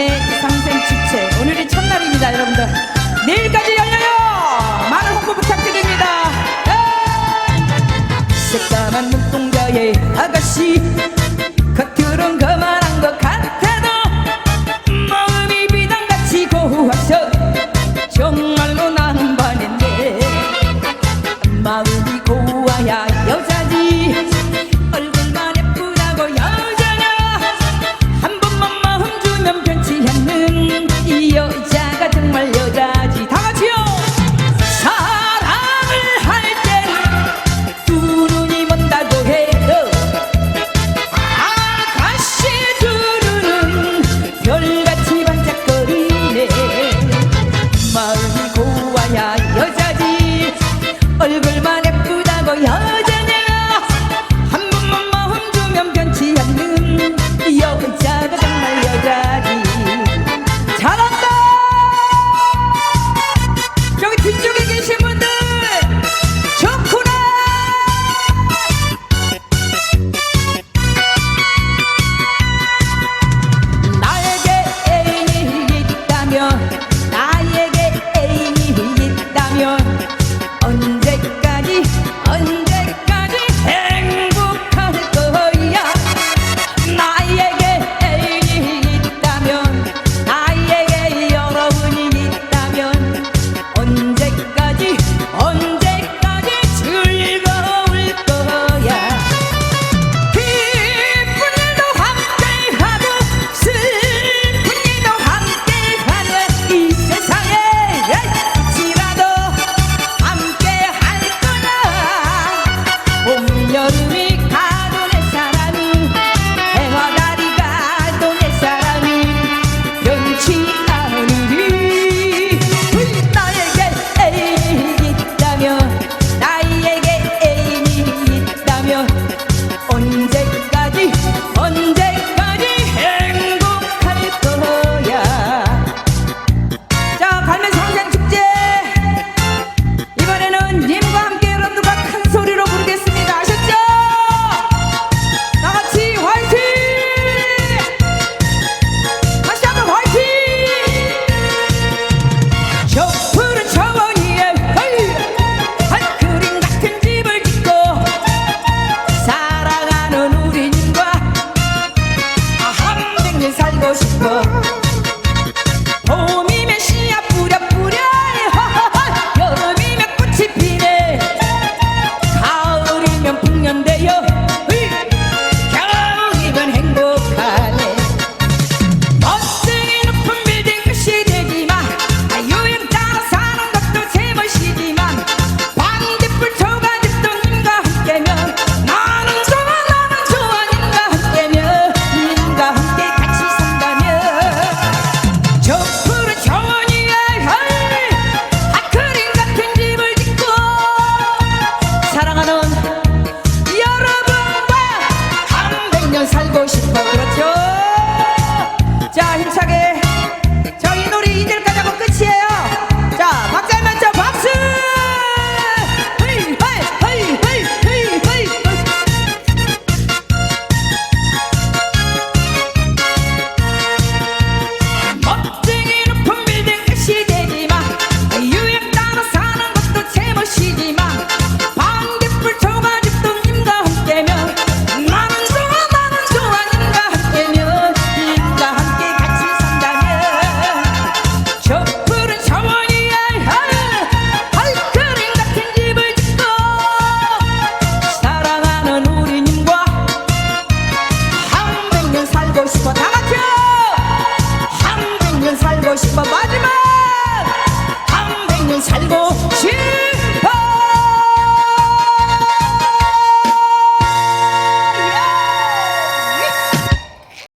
남해 상생 주체 오늘이 첫날입니다 여러분들. 내일까지 열려요! 많은 홍보 부탁드립니다. 아! 새까만 눈동자의 아가씨. 살고 싶어. 다 같이 300년 살고 싶어.